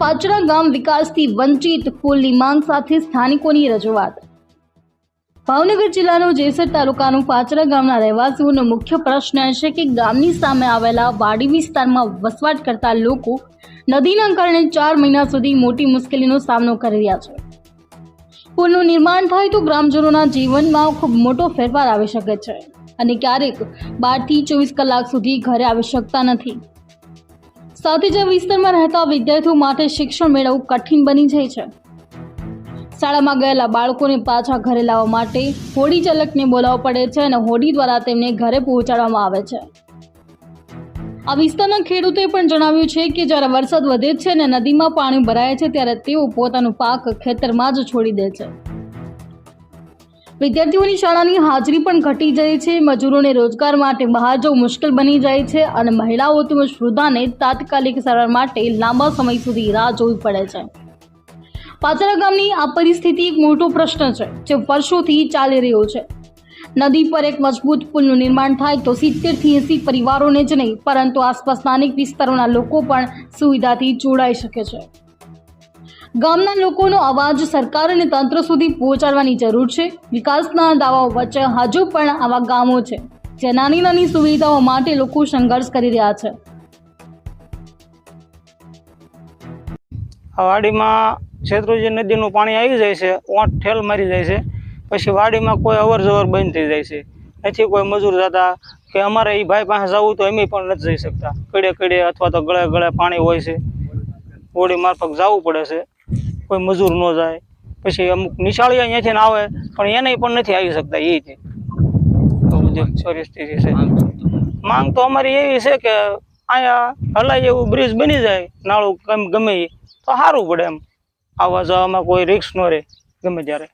પાચરા ગામ વિકાસથી વંચિત પુલની માંગ સાથે સ્થાનિકોની રજૂઆત. ભાવનગર જિલ્લાનો જેસર તાલુકાનું પાચરા ગામના રહેવાસીઓનો મુખ્ય પ્રશ્ન છે કે ગામની સામે આવેલા વાડી વિસ્તારમાં વસવાટ કરતા લોકો નદીના કારણે ચાર મહિના સુધી મોટી મુશ્કેલીનો સામનો કરી રહ્યા છે. પુલનું નિર્માણ થાય તો ગ્રામજનોના જીવનમાં ખૂબ મોટો ફેરફાર આવી શકે છે અને ક્યારેક બારથી ચોવીસ કલાક સુધી ઘરે આવી શકતા નથી. સાથે જ વિસ્તારમાં રહેતા વિદ્યાર્થીઓ માટે શિક્ષણ મેળવવું કઠિન બની જાય છે. શાળામાં ગયેલા બાળકોને પાછા ઘરે લાવવા માટે હોડી ચાલકને બોલાવવો પડે છે અને હોડી દ્વારા તેમને ઘરે પહોંચાડવામાં આવે છે. આ વિસ્તારના ખેડૂતોએ પણ જણાવ્યું છે કે જ્યારે વરસાદ વધે છે અને નદીમાં પાણી ભરાય છે ત્યારે તેઓ પોતાનું પાક ખેતરમાં જ છોડી દે છે. વિદ્યાર્થીઓની શાળાની હાજરી પણ ઘટી જાય છે. મજૂરોને રોજગાર માટે બહાર જવું મુશ્કેલ બની જાય છે અને મહિલાઓ તેમજ વૃદ્ધાને તાત્કાલિક સારવાર માટે લાંબા સમય સુધી રાહ જોવી પડે છે. પાતરા ગામની આ પરિસ્થિતિ એક મોટો પ્રશ્ન છે, જે વર્ષોથી ચાલી રહ્યો છે. નદી પર એક મજબૂત પુલનું નિર્માણ થાય તો સિત્તેરથી એંસી પરિવારોને જ નહીં, પરંતુ આસપાસના અનેક વિસ્તારોના લોકો પણ સુવિધાથી જોડાઈ શકે છે. ગામના લોકોનો અવાજ સરકાર અને તંત્ર સુધી પહોંચાડવાની જરૂર છે. વિકાસના દાવાઓ વચ્ચે હજુ પણ આવા ગામો છે જે નાની નાની સુવિધાઓ માટે લોકો સંઘર્ષ કરી રહ્યા છે. આ વાડીમાં શેત્રુજી નદીનું પાણી આવી જાય છે, ઓંઠ ઠેલ મારી જાય છે, પછી વાડીમાં કોઈ અવર જવર બંધ થઈ જાય છે. નથી કોઈ મજૂર જતા કે અમારે એ ભાઈ પાસે જવું તો એમ પણ નથી જઈ શકતા. કડે કડે અથવા તો ગળે ગળે પાણી હોય છે. હોડી મારફત જવું પડે છે. કોઈ મજૂર ન જાય. પછી અમુક નિશાળી અહીંયાથી ને આવે પણ એને પણ નથી આવી શકતા એ રીતે. તો બધી પરિસ્થિતિ છે. માંગ તો. અમારી એવી છે કે અહીંયા હલાય એવું બ્રિજ બની જાય નાળું ગમ તો સારું પડે એમ. આવવા જવામાં કોઈ રિક્સ ન રહે ગમે ત્યારે.